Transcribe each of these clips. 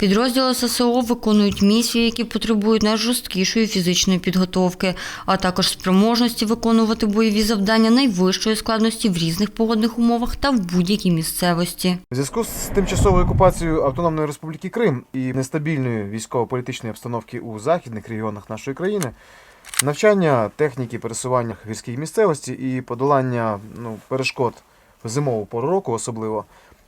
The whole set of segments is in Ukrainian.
Підрозділи ССО виконують місії, які потребують найжорсткішої фізичної підготовки, а також спроможності виконувати бойові завдання найвищої складності в різних погодних умовах та в будь-якій місцевості. У зв'язку з тимчасовою окупацією Автономної Республіки Крим і нестабільної військово-політичної обстановки у західних регіонах нашої країни, навчання техніки пересування в місцевості і подолання ну, перешкод в зимову пору року особливо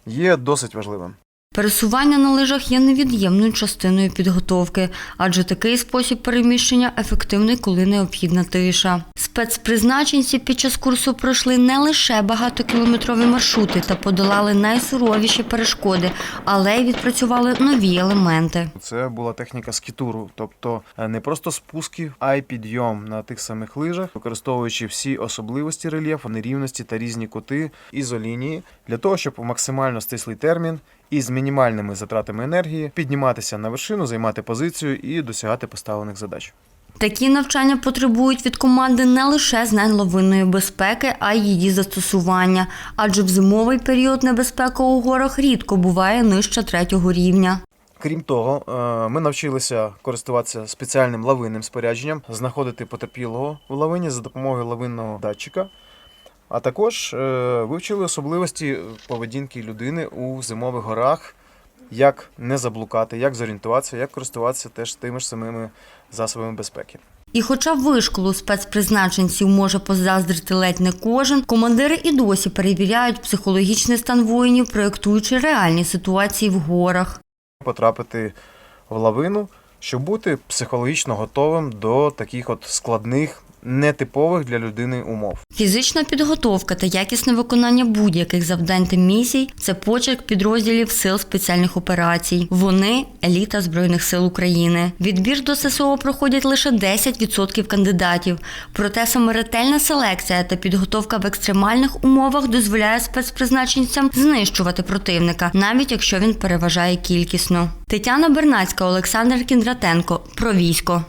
є досить важливим. Пересування на лижах є невід'ємною частиною підготовки, адже такий спосіб переміщення ефективний, коли необхідна тиша. Спецпризначенці під час курсу пройшли не лише багатокілометрові маршрути та подолали найсуровіші перешкоди, але й відпрацювали нові елементи. Це була техніка скітуру, тобто е, не просто спуски, а й підйом на тих самих лижах, використовуючи всі особливості рельєфу, нерівності та різні кути ізолінії, для того, щоб максимально стислий термін і з мінімальними затратами енергії підніматися на вершину, займати позицію і досягати поставлених задач. Такі навчання потребують від команди не лише знань ловинної безпеки, а й її застосування, адже в зимовий період небезпека у горах рідко буває нижче третього рівня. Крім того, е, ми навчилися користуватися спеціальним лавинним спорядженням, знаходити потерпілого в лавині за допомогою лавинного датчика. А також е, вивчили особливості поведінки людини у зимових горах, як не заблукати, як зорієнтуватися, як користуватися теж тими ж самими засобами безпеки. І хоча вишколу спецпризначенців може позаздрити ледь не кожен, командири і досі перевіряють психологічний стан воїнів, проєктуючи реальні ситуації в горах. Потрапити в лавину, щоб бути психологічно готовим до таких от складних, нетипових для людини умов. Фізична підготовка та якісне виконання будь-яких завдань та місій це почерк підрозділів сил спеціальних операцій. Вони еліта збройних сил України. Відбір до ССО проходять лише 10% кандидатів. Проте саме ретельна селекція та підготовка в екстремальних умовах дозволяє спецпризначенцям знищувати противника, навіть якщо він переважає кількісно. Тетяна Бернацька, Олександр Кіндратенко про військо.